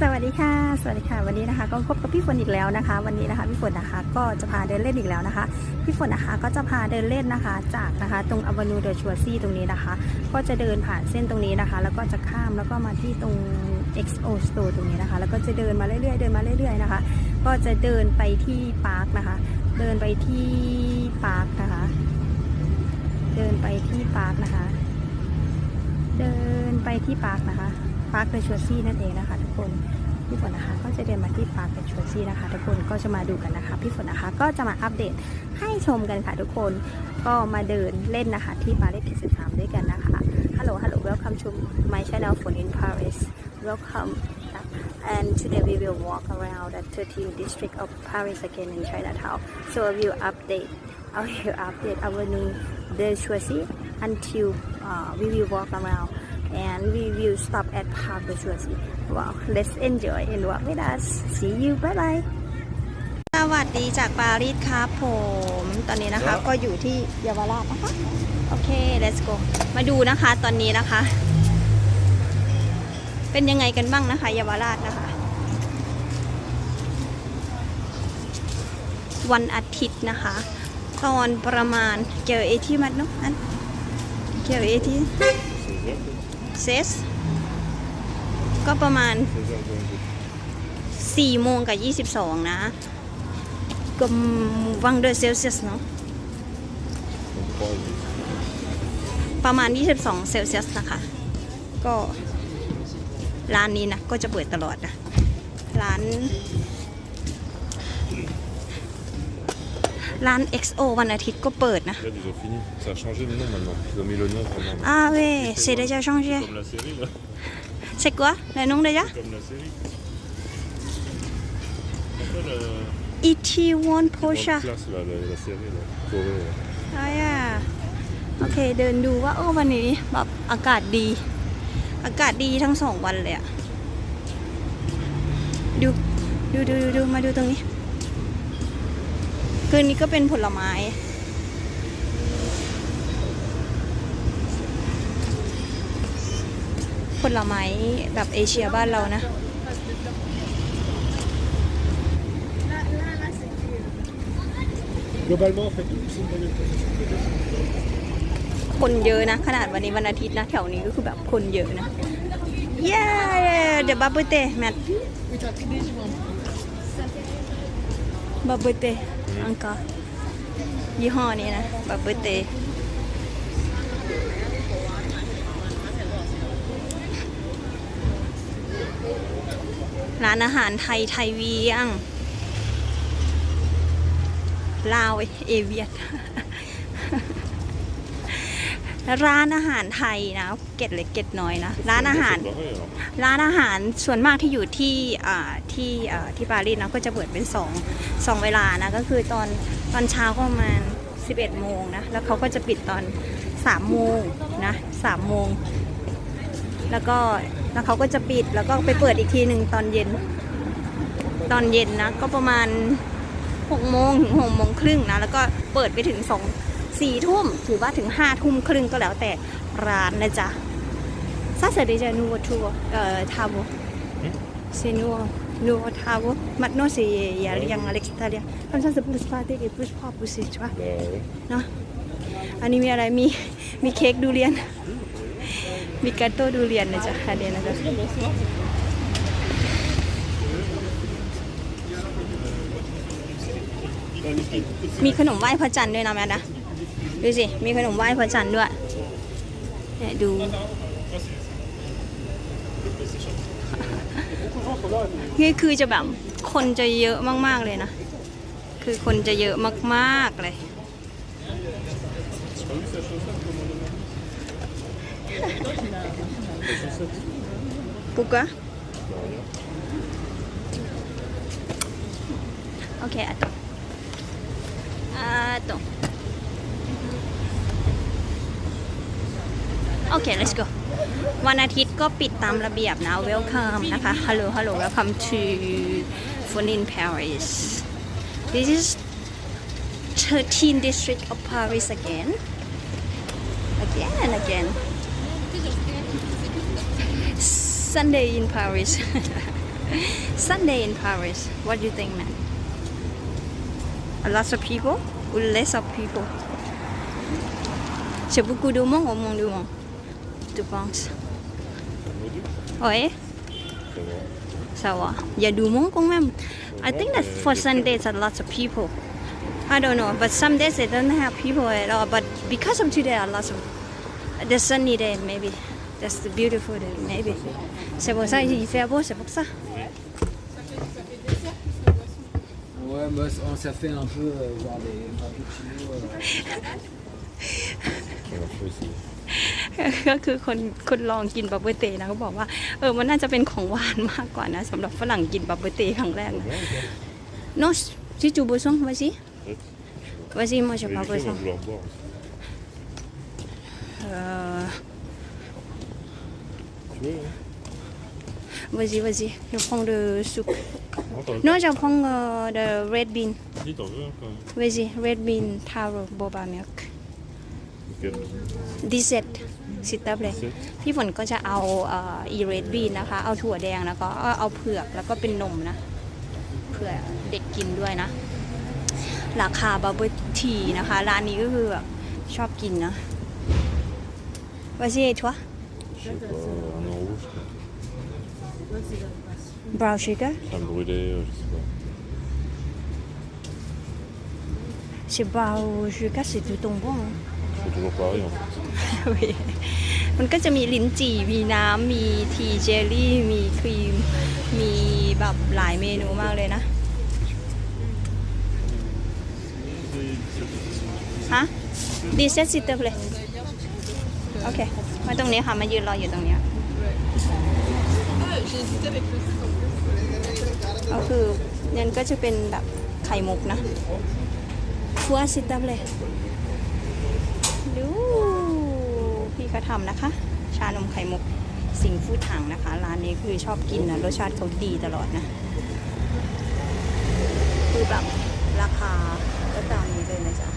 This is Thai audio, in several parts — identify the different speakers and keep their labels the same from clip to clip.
Speaker 1: สวัสดีค่ะ สวัสดีค่ะ วันนี้นะคะ ก็พบกับพี่ฝนอีกแล้วนะคะ วันนี้นะคะพี่ฝนนะคะก็จะพาเดินเล่นอีกแล้วนะคะ พี่ฝนนะคะก็จะพาเดินเล่นนะคะ จากนะคะ ตรงอว n นูเดอชัวซี่ตรงนี้นะคะ ก็จะเดินผ่านเส้นตรงนี้นะคะ แล้วก็จะข้ามแล้วก็มาที่ตรง XO Store ตรงนี้นะคะ แล้วก็จะเดินมาเรื่อยๆ เดินมาเรื่อยๆนะคะ ก็จะเดินไปที่ปาร์คนะคะ เดินไปที่ปาร์คนะคะ เดินไปที่ปาร์คนะคะ เดินไปที่ปาร์คนะคะ ปาร์คเดชัวซี่นั่นเองนะคะทุกคนพี่ฝนนะคะก็จะเดินมาที่ปาร์คเดชัวซี่นะคะ ทุกคนก็จะมาดูกันนะคะพี่ฝนนะคะก็จะมาอัปเดตให้ชมกันค่ะทุกคนก็มาเดินเล่นนะคะ ที่ปารีส73ด้วยกันนะคะ Hello Hello Welcome to my channel Phone in Paris Welcome and today we will walk around the 13th district of Paris again in Chinatown so I will update I will update our new the Choisy until uh, we will walk around and we will stop at Park the Choisy wow let's enjoy and walk with us see you bye bye สวัสดีจากปารีสครับผม ตอนนี้นะคะก็อยู่ที่เยาวราชนะคะ โอเค let's go มาดูนะคะตอนนี้นะคะ เป็นยังไงกันบ้างนะคะเยาวราชนะคะ วันอาทิตย์นะคะ ตอนประมาณเกี่ยวเอที่มันเนาะอันเกี่ยวเอที่ เซสก็ประมาณ4โมงกับ 22 นะก็วังเดอร์เซลเซียสเนาะประมาณ 22 เซลเซียสนะคะ ก็ร้านนี้นะ ก็จะเปิดตลอดนะ ร้าน ร้าน XO วันอาทิตย์ก็เปิดนะ
Speaker 2: Là, ils ont fini. Ça a changé de nom maintenant. Ils ont mis le nom vraiment.
Speaker 1: อ่าเว้ยเซเดจะช่องเช่
Speaker 2: Comme la série, là.
Speaker 1: เช็คว่าในนุ่งเดจะ
Speaker 2: Comme la série. Après, la,
Speaker 1: อีทีวอนโพ
Speaker 2: grande
Speaker 1: ชา
Speaker 2: classe, là, la, la série, là. Corée, là.
Speaker 1: อ่าย่าโอเคเดินดูว่าโอ้วันนี้แบบอากาศดี อากาศดีทั้งสองวันเลยอะดูดูดูดูดูมาดูตรงนี้ คืนนี้ก็เป็นผลไม้ผลไม้แบบเอเชียบ้านเรานะ คนเยอะนะ ขนาดวันนี้วันอาทิตย์นะ แถวนี้ก็คือแบบคนเยอะนะ เย้เดี๋ยวบับเบิลเตแมทบับเบิลเต อังกายี่ห้อนี้นะบับเบิลเตร้านอาหารไทยไทยเวียง ลาวเอเวียด ร้านอาหารไทยนะเก็ตเล็กเก็ตน้อยนะ ร้านอาหาร ร้านอาหารส่วนมากที่อยู่ที่ที่ที่ปารีสนะก็จะเปิดเป็นสองสองเวลานะ ก็คือตอนตอนเช้าก็ประมาณ 11 โมงนะ แล้วเขาก็จะปิดตอน 3 โมงนะ3โมง แล้วก็แล้วเขาก็จะปิดแล้วก็ไปเปิดอีกทีหนึ่งตอนเย็น ตอนเย็นนะ ก็ประมาณ6โมงถึง6โมงครึ่งนะ แล้วก็เปิดไปถึง2 4ทุ่มถือว่าถึง5ทุ่มครึ่งก็แล้วแต่ร้านนะจ๊ะ Ça, c'est déjà nouveau tour, euh, travaux. C'est nouveau, nouveau travaux. Maintenant, c'est il y a rien à l'extérieur. Comme ça, c'est plus pratique et plus propre aussi, tu vois.
Speaker 2: Bah, ouais.
Speaker 1: เนาะอันนี้มีอะไรมีมีเค้กดูเรียน มีกาโต้ดูเรียนนะจ๊ะอันนี้นะจ๊ะมีขนมไหว้พระจันทร์ด้วยนะแม่นะ ดูสิ มีขนมไหว้พระจันทร์ด้วยเนี่ยดู นี่คือจะแบบคนจะเยอะมาก ๆ เลยนะ คือคนจะเยอะมาก ๆ เลย Pourquoi Ok, attends. Attends. Ok, let's go. วันอาทิตย์ก็ปิดตามระเบียบนะ Welcome นะคะ Hello Hello Welcome to Fun in Paris This is 13 district of Paris again again again Sunday in Paris Sunday in Paris what do you think man a lot of people or less of people c'est beaucoup de monde au monde du monde tu penses
Speaker 2: Aujourd'hui,
Speaker 1: ouais
Speaker 2: ça va.
Speaker 1: ça va il y a du monde quand même I think that
Speaker 2: Ouais,
Speaker 1: for
Speaker 2: mais-
Speaker 1: Sundays are lots of people. I don't know but some days they don't have people at all. But because of today are lots of the sunny day maybe. That's the beautiful day maybe. C'est pour ça il fait beau c'est pour ça
Speaker 3: Ouais, bah, on ça fait un peu euh, voir des frappuccinos. euh,
Speaker 2: On a fait aussi.
Speaker 1: ก็คือคนคนลองกินบับเบิลเตนะเขาบอกว่าเออมันน่าจะเป็นของหวานมากกว่านะสำหรับฝรั่งกินบับเบิลเตครั้งแรกนะ Non, si tu bois son,
Speaker 2: vas-y.
Speaker 1: Vas-y, moi j'ai pas besoin. Euh... Vas-y, vas-y, je prends le sucre.
Speaker 2: Non,
Speaker 1: je prends le red bean. Vas-y, red bean taro boba milk. 17. ซ็ตสิตับเลย
Speaker 2: C'est
Speaker 1: พี่ฝนก็จะเอาเอ่ออีเรดบีนนะคะ เอาถั่วแดงแล้วก็เอาเผือกแล้วก็เป็นนมนะเผื่อเด็กกินด้วยนะ ราคาบับเบิลทีนะคะ ร้านนี้ก็คือแบบชอบกินนะว่าซิทัว
Speaker 2: je sais pas, un euro, je crois.
Speaker 1: บราวน์ชูเกอร์
Speaker 2: Crème brûlée, euh, je sais pas.
Speaker 1: ใช่บราว น์ชูเกอร์สิตูตรงบ้ง
Speaker 2: C'est toujours pareil, en fait.
Speaker 1: มันก็จะมีลิ้นจี่ มีน้ำ มีทีเจลลี่ มีครีม มีแบบหลายเมนูมากเลยนะ ฮะ ดีเซตซิเตอร์เลยโอเค มาตรงนี้ค่ะ มายืนรออยู่ตรงเนี้ยก็คือนั่นก็จะเป็นแบบไข่มุกนะทัวซิเตอร์เลย ดู พี่เขาทำนะคะ ชานมไข่มุกสิงฟูถังนะคะ ร้านนี้คือชอบกินนะรสชาติเขาดีตลอดนะ คือแบบราคาก็ตามนี้เลยนะจ๊ะ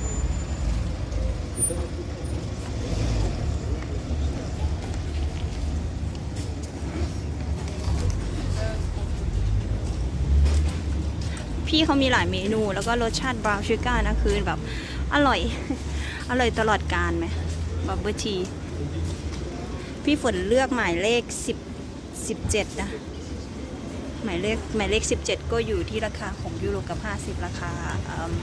Speaker 1: พี่เขามีหลายเมนู แล้วก็รสชาติบราวน์ชูการ์นะคือแบบ อร่อย อร่อยตลอดการไหมบับเบิลที พี่ฝนเลือกหมายเลข10 17นะ หมายเลขหมายเลข17ก็อยู่ที่ราคา6ยูโรกับ50ราคาเอิ่ม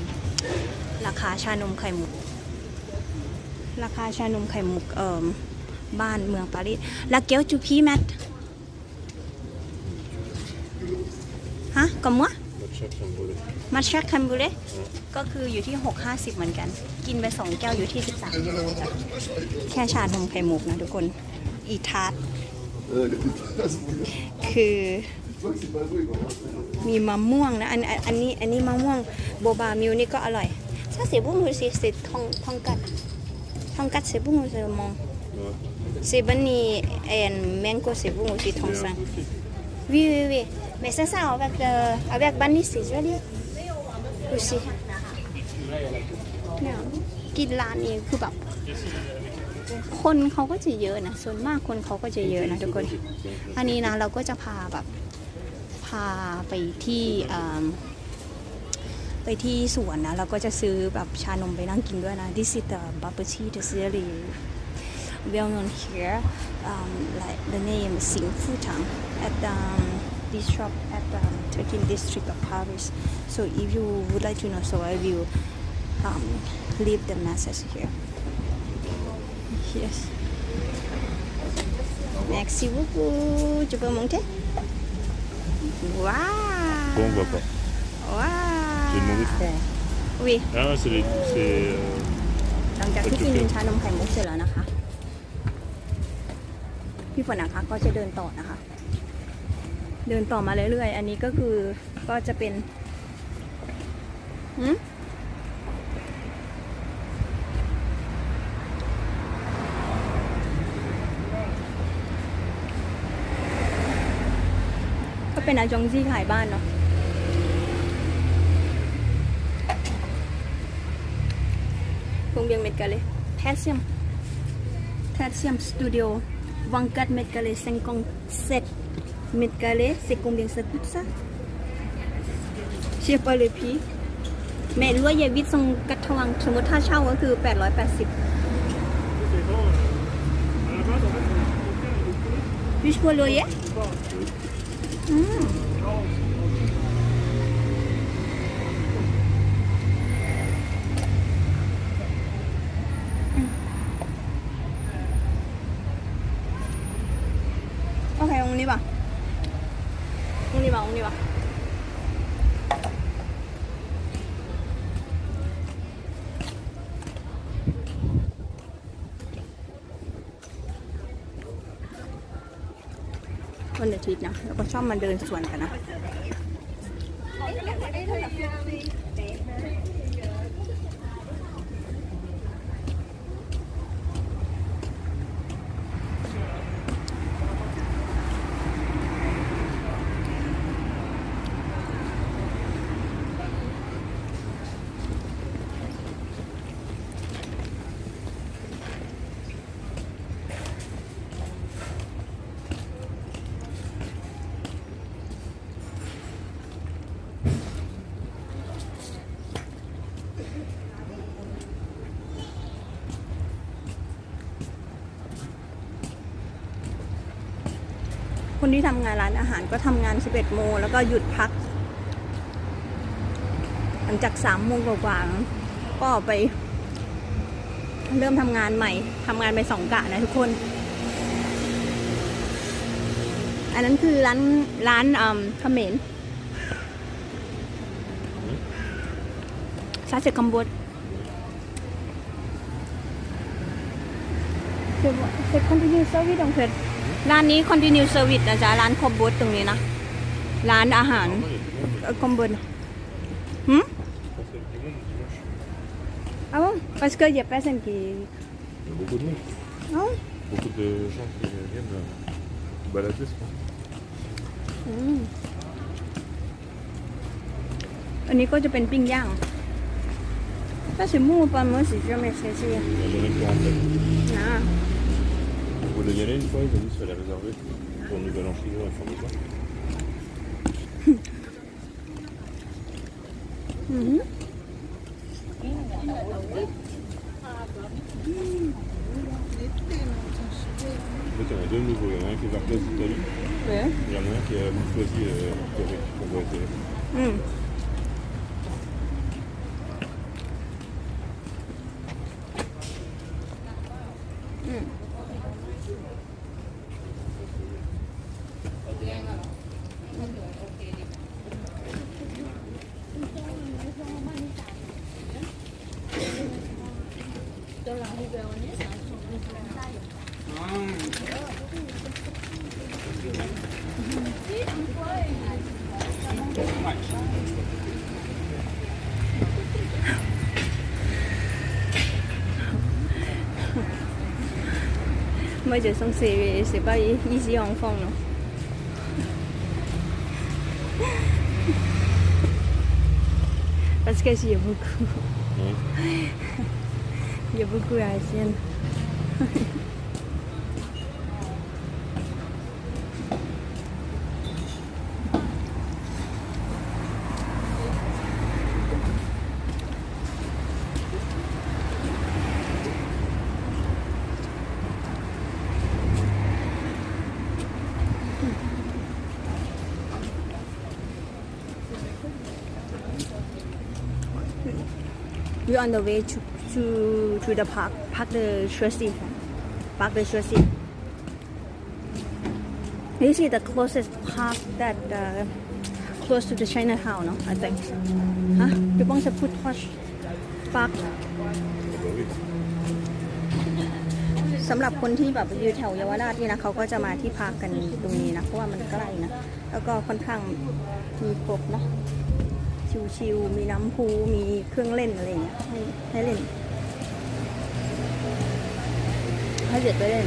Speaker 1: ราคาชานมไข่มุก ราคาชานมไข่มุกเอ่มบ้านเมืองปารีสลาเกลจูพีแมทฮะกับมัว
Speaker 2: Matcha crème brûlée.
Speaker 1: มัชชาคัมบูเล่ก็คืออยู่ที่ 650 เหมือนกัน กินไป 2 แก้วอยู่ที่ 13ยูโรจ้ะแค่ชานมไข่มุกนะทุกคน อีทาร์ตคือมีมะม่วงนะอันอันอันนี้อันนี้มะม่วงโบบามิวนี่ก็อร่อยถ้าเสียบุ้งดูสิเสียทองทองกัดทองกัดเสียบุ้งดูสิมอง
Speaker 2: Ouais.
Speaker 1: เสียบันนี่แอนแมงโก้เสียบุ้งดูสิทอง
Speaker 2: C'est
Speaker 1: สัง
Speaker 2: un peu fit.
Speaker 1: Oui, oui, oui. Mais c'est ça, avec, le, avec Bunny, c'est joli. Aussi. เนี่ยกินร้านนี้คือแบบ คนเขาก็จะเยอะนะ ส่วนมากคนเขาก็จะเยอะนะทุกคน อันนี้นะเราก็จะพาแบบพาไปที่เอิ่มไปที่สวนนะเราก็จะซื้อแบบชานมไปนั่งกินด้วยนะ This is the bubble tea the really well known here um, like the name Sing Fu Tang at um, this shop at the 13th district of Paris so if you would like to know so I will um, leave the message here yes merci beaucoup tu peux monter waouh
Speaker 2: Bon, on voit pas.
Speaker 1: waouh
Speaker 2: J'ai demandé francs.
Speaker 1: oui
Speaker 2: Ah, c'est les. C'est. euh,
Speaker 1: หลังจากที่กินชานมไข่มุกเสร็จแล้วนะคะ พี่ฝนนะคะก็จะเดินต่อนะคะ เดินต่อมาเรื่อยๆ อันนี้ก็คือก็จะเป็นหืม เป็นอาจงซี่ขายบ้านเนาะ Combien de mètres carrés 13e. 13e studio. 24 mètres carrés, 57. mètre carré c'est combien ça coûte ça je sais pas le prix mais loyer วิทย์ทรงกัทวังสมมติถ้าเช่าก็คือ 880 Jusqu'au loyer อืมโอเคตรงนี้ป่ะต รงนี้ป่ะตรงนี้ป่ะ วันอาทิตย์นะ แล้วก็ชอบมาเดินสวนกันนะ ที่ทำงานร้านอาหารก็ทำงาน 11 โมงแล้วก็หยุดพัก หลังจาก3โมงกว่าๆก็ไป เริ่มทำงานใหม่ทำงานไปสองกะนะทุกคน อันนั้นคือร้านร้านอืมเขมรซาเซคัมบดเซ็ตคอนติเนียเซอร์วิสของเพชร ร้านนี้คอนติเนียเซอร์วิสนะจ๊ะ ร้านคอมบดตรงนี้นะ ร้านอาหาร
Speaker 2: Normalement, il y a du monde.
Speaker 1: คอมบดหืม
Speaker 2: Je pense qu'il y a du monde dimanche.
Speaker 1: Ah bon Parce qu'il y a personne qui...
Speaker 2: Il y a beaucoup de monde.
Speaker 1: Ah bon
Speaker 2: Beaucoup de gens qui viennent euh, balader, je pense.
Speaker 1: อืมอันนี้ก็จะเป็นปิ้งย่างถ้าสิมูปลาเมื่อสิจะไม่ใช่สิ
Speaker 2: Il y en a qui rentrent.
Speaker 1: นะ
Speaker 2: Vous le y aller une fois, ils ont dit qu'il fallait réserver pour le nouvel an chinois, ils
Speaker 1: mm-hmm.
Speaker 2: En fait, il y en a deux nouveaux. Il y en a un qui est
Speaker 1: vers Place
Speaker 2: d'Italie. Il y en a un qui est à Bouffe aussi, euh, Corée, qu'on
Speaker 1: Moi, je sens que c'est c'est pas easy en fond, non Parce qu'il y a beaucoup,
Speaker 2: Ouais.
Speaker 1: Il y a beaucoup d'asiennes. We're on the way to to to the park, Park the Chelsea, Park the Chelsea. This is the closest park that uh, close to the Chinatown, no? I think. Huh? You want to put Posh Park?
Speaker 2: Ah bah oui.
Speaker 1: สำหรับคนที่แบบอยู่แถวเยาวราชนี่นะเขาก็จะมาที่พักกันตรงนี้นะ เพราะว่ามันใกล้นะ แล้วก็ค่อนข้างมีครบเนาะ ชิวๆมีน้ำพุมีเครื่องเล่นอะไรเงี้ยให้ให้เล่นให้เด็กไปเล่น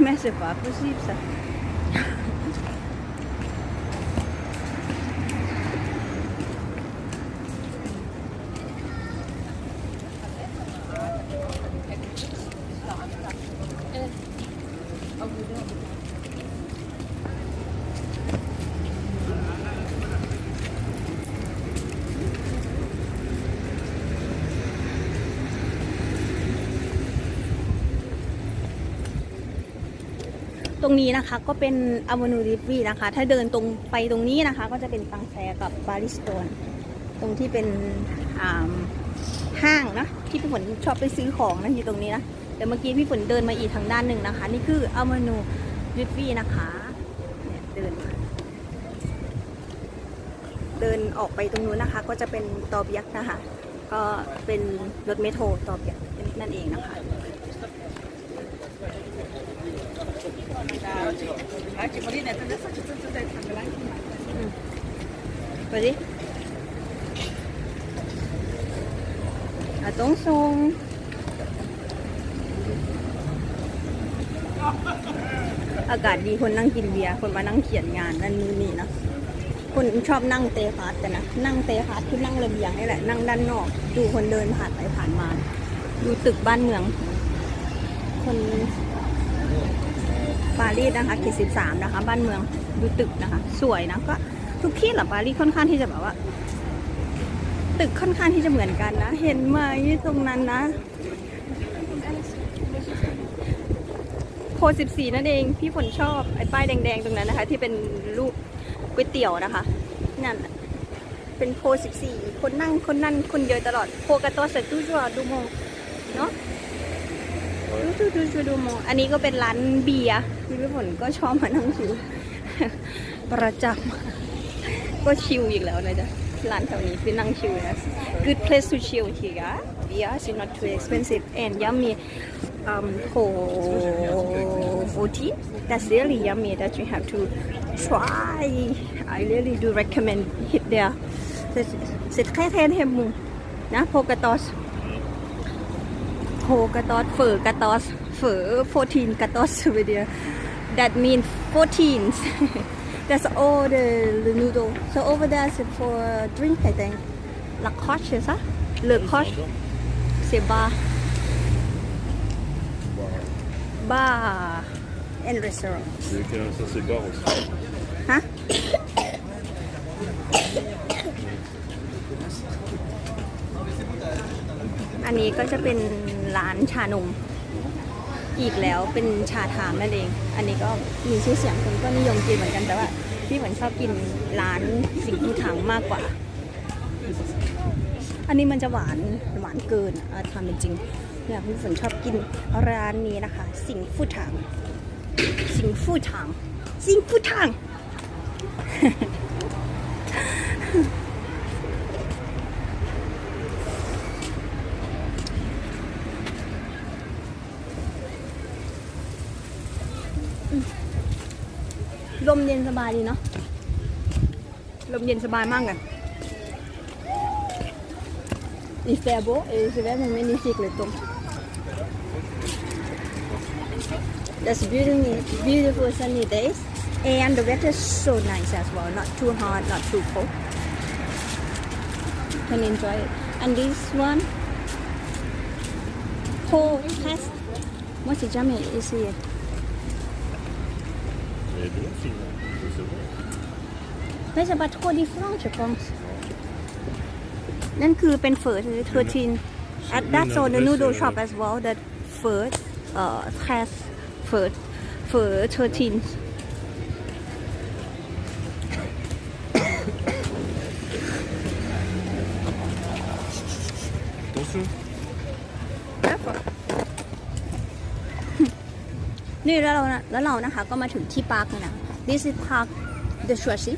Speaker 1: Mais c'est pas possible ça. ตรงนี้นะคะก็เป็นอ v วนูริวีนะคะ ถ้าเดินตรงไปตรงนี้นะคะ ก็จะเป็นตังแซกับบาริสโตน ตรงที่เป็นห้างนะที่พี่ฝนชอบไปซื้อของนะอยู่ตรงนี้นะแต่เมื่อกี้พี่ฝนเดินมาอีกทางด้านหนึ่งนะคะ นี่คืออ v วนูริวีนะคะเนี่ยเดินมาเดินออกไปตรงนู้นนะคะ ก็จะเป็นตอเบียกนะคะ ก็เป็นรถเมโทรตอเบียกนั่นเองนะคะ ไปดิอะต้องส่งอากาศดีคนนั่งกินเบียร์คนมานั่งเขียนงานนั่นนู่นนี่นะคนชอบนั่งเตะคาร์ดกันนะนั่งเตะคาร์ดคือนั่งระเบียงนี่แหละนั่งด้านนอก ดูคนเดินผ่านไปผ่านมา ดูตึกบ้านเมือง คน ปารีสนะคะเขตสิบสามนะคะ บ้านเมืองดูตึกนะคะ สวยนะก็ทุกที่แหละปารีสค่อนข้างที่จะแบบว่า ตึกค่อนข้างที่จะเหมือนกันนะ เห็นไหมตรงนั้นนะโพสิบสี่นั่นเองพี่ฝนชอบไอ้ป้ายแดงๆตรงนั้นนะคะ ที่เป็นรูปก๋วยเตี๋ยวนะคะนั่นเป็นโพสิบสี่คนนั่งคนนั่นคนเยอะตลอดโพกระโตเสร็จตู้จัวดูโมงเนาะ ดูดูดูดูดูโมงอันนี้ก็เป็นร้านเบียร์ที่พี่ฝนก็ชอบมานั่งชิวประจำก็ชิลอีกแล้วนะจ๊ะร้านแถวนี้คือนั่งชิลนะ good place to chill here yeah it's not too expensive and yummy um for 14 that's really yummy that you have to try I really do recommend hit there c'est très très très bon นะโพกตอส โพกาตอสเฟอร์กาตอสเฟอร์14กาตอส over there that mean 14 That's all the, the noodle. So over there is for drink, I think. La coche, c'est ça? Le coche, c'est bar. Bar and restaurant.
Speaker 2: Ça c'est bar aussi.
Speaker 1: ฮะอันนี้ก็จะเป็น ร้านชานม อีกแล้วเป็นชาทามนั่นเอง อันนี้ก็มีชื่อเสียงคนก็นิยมกินเหมือนกันแต่ว่าพี่เหมือนชอบกินร้านสิงผู้ถังมากกว่า อันนี้มันจะหวานหวานเกินอะทำเป็นจริงเนี่ยพี่ฝนชอบกินร้านนี้นะคะ สิงผู้ถังสิงผู้ถังสิงผู้ถัง บายดีเนาะ ลมเย็นสบายมากเลย Il fait beau et c'est vraiment magnifique le temps. That's beautiful, beautiful sunny days and the weather is so nice as well. Not too hot, not too cold. Can enjoy it. And this one, cold test. Moi, j'ai jamais essayé.
Speaker 2: Il
Speaker 1: Mais c'est pas trop différent, je pense. นั่นคือเป็นเฟอร์เทอร์ทีน at that's on the noodle shop as well that เฟอร์เอ่อ has เฟอร์เฟอร์เทอร์ทีน
Speaker 2: Attention.
Speaker 1: นี่แล้วเรานะแล้วเรานะคะก็มาถึงที่ปาร์คแล้วนะ this is park the s h u a s h i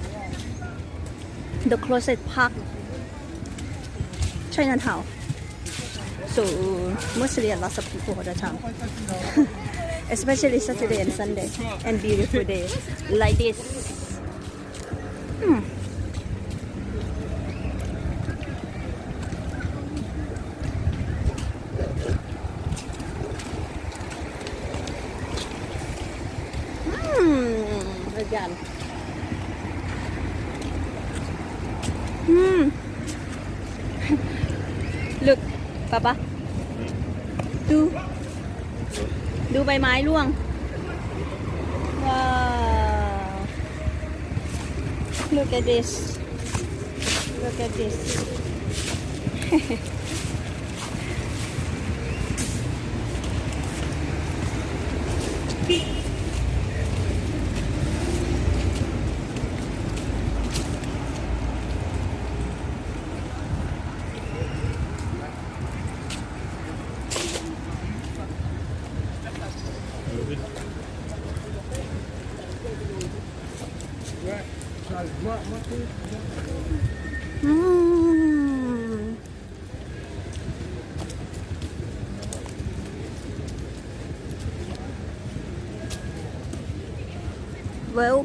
Speaker 1: the closest park Chinatown. So mostly a lot of people all the time especially Saturday and Sunday and beautiful day. Like this. Hmm. ใบไม้ร่วง ว้าว look at this look at this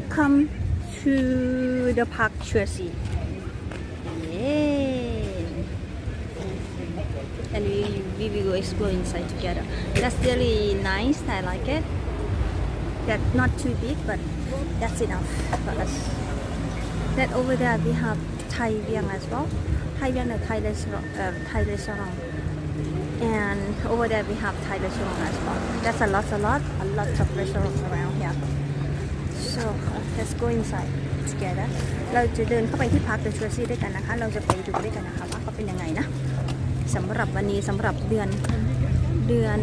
Speaker 1: Welcome to the park Chelsea. Yay! And we, we will go explore inside together. That's really nice. I like it. That's not too big, but that's enough for us. Then over there we have Thai Vieng as well. Thai Vieng, the Thai restaurant, uh, Thai restaurant. And over there we have Thai restaurant as well. That's a lot, a lot, a lot of restaurants around. So let's go inside together. เราจะเดินเข้าไปที่พักเดอะชัวซี่ด้วยกันนะคะ เราจะไปดูด้วยกันนะคะว่าเขาเป็นยังไงนะสำหรับวันนี้สำหรับเดือนเดือน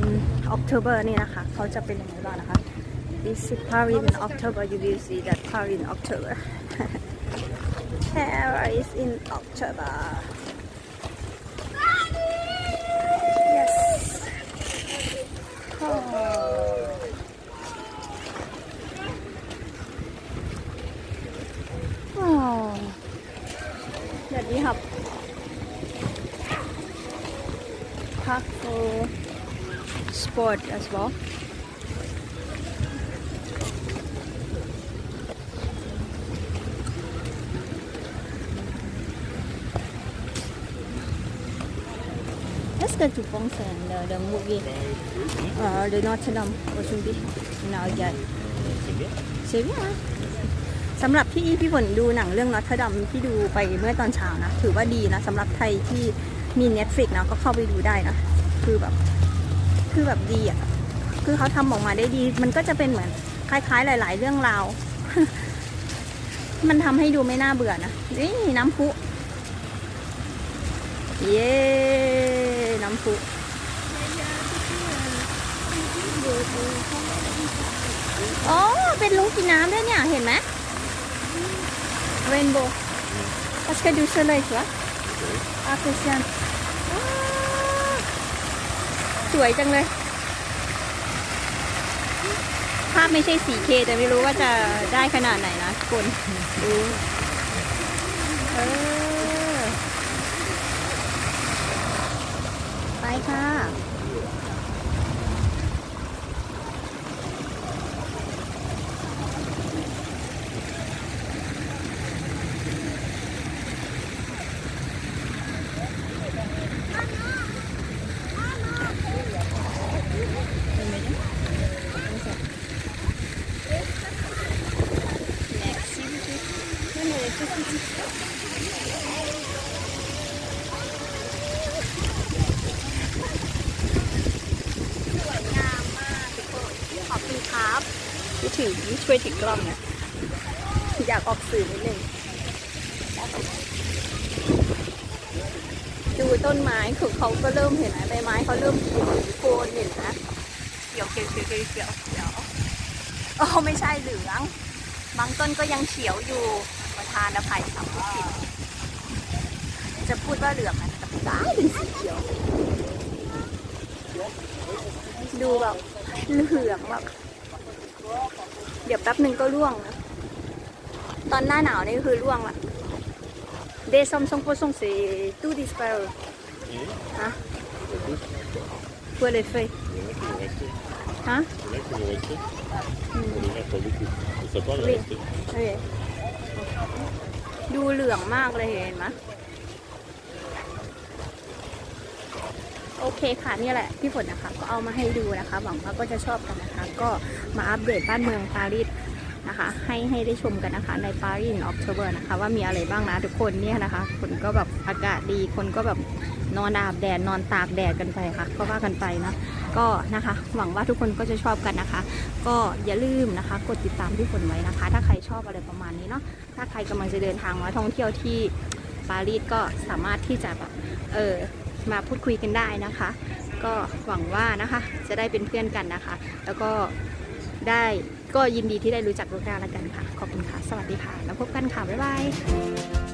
Speaker 1: October นี่นะคะเขาจะเป็นยังไงบ้างนะคะ This is Paris in October. You will see that Paris in October. Paris in October. Yes. Oh. Oh. That we have park for sport as well. Let's go to Bongsan, the, the movie. Uh, the Notre Dame or something. Now again.
Speaker 2: C'est bien.
Speaker 1: เสีย bien สำหรับที่พี่ฝนดูหนังเรื่องนอตเทอร์ดัมที่ดูไปเมื่อตอนเช้านะ ถือว่าดีนะสำหรับไทยที่ มี Netflix นะก็เข้าไปดูได้นะ คือแบบ คือแบบดีอะ คือเขาทำออกมาได้ดี มันก็จะเป็นเหมือนคล้าย ๆ หลาย ๆ เรื่องราว มันทำให้ดูไม่น่าเบื่อนะนี่น้ำพุ เย้น้ำพุอ๋อเป็นลุงกินน้ำด้วยเนี่ย เห็นไหมเรนโบว์ Parce que du soleil, tu vois. Appréciable. สวยจังเลย ภาพไม่ใช่ 4K แต่ไม่รู้ว่าจะได้ขนาดไหนนะคนดูเออ ไปค่ะ สวยงามมากทุกคนขอบคุณครับที่ถือ ช่วยถือกล้องนะอยากออกสื่อนิดนึงดูต้นไม้ของเขาก็เริ่มเห็นนะใบไม้เขาเริ่มเขียวโคนเห็นนะเขียวเขียวเขียวเขียวเขียวเขียวโอ้ไม่ใช่เหลืองบางต้นก็ยังเขียวอยู่ประธานอภัยสำผิดจะพูดว่าเหลืองนะแต่ตายเป็นสีเขียว ดูแบบเหลืองแบบ เดี๋ยวแป๊บหนึ่งก็ร่วงนะตอนหน้าหนาวนี่คือร่วงละเดซอมซงโปซงเซตู้ดิสเปล
Speaker 2: Et
Speaker 1: ฮะ
Speaker 2: écoute,
Speaker 1: เพื่อเลยเฟย
Speaker 2: il y en a qui vont rester.
Speaker 1: ฮะ
Speaker 2: Il y en a qui vont rester. On les a pas beaucoup. Le sapin va
Speaker 1: Oui.
Speaker 2: rester.
Speaker 1: โอเคดูเหลืองมากเลยเห็นไหม โอเคค่ะนี่แหละพี่ฝนนะคะ ก็เอามาให้ดูนะคะ หวังว่าก็จะชอบกันนะคะ ก็มาอัปเดตบ้านเมืองปารีสนะคะ ให้ให้ได้ชมกันนะคะ ในปารีสออกโทเบอร์นะคะ ว่ามีอะไรบ้างนะทุกคนเนี่ยนะคะ คนก็แบบอากาศดีคนก็แบบนอนอาบแดดนอนตากแดดกันไปค่ะ ก็ว่ากันไปนะก็นะคะ หวังว่าทุกคนก็จะชอบกันนะคะ ก็อย่าลืมนะคะ กดติดตามพี่ฝนไว้นะคะ ถ้าใครชอบอะไรประมาณนี้เนาะถ้าใครกำลังจะเดินทางมาท่องเที่ยวที่ปารีสก็สามารถที่จะแบบเออ มาพูดคุยกันได้นะคะ ก็หวังว่านะคะจะได้เป็นเพื่อนกันนะคะ แล้วก็ได้ก็ยินดีที่ได้รู้จักลูกหน้าแล้วกันค่ะ ขอบคุณค่ะ สวัสดีค่ะ แล้วพบกันค่ะ บ๊ายบาย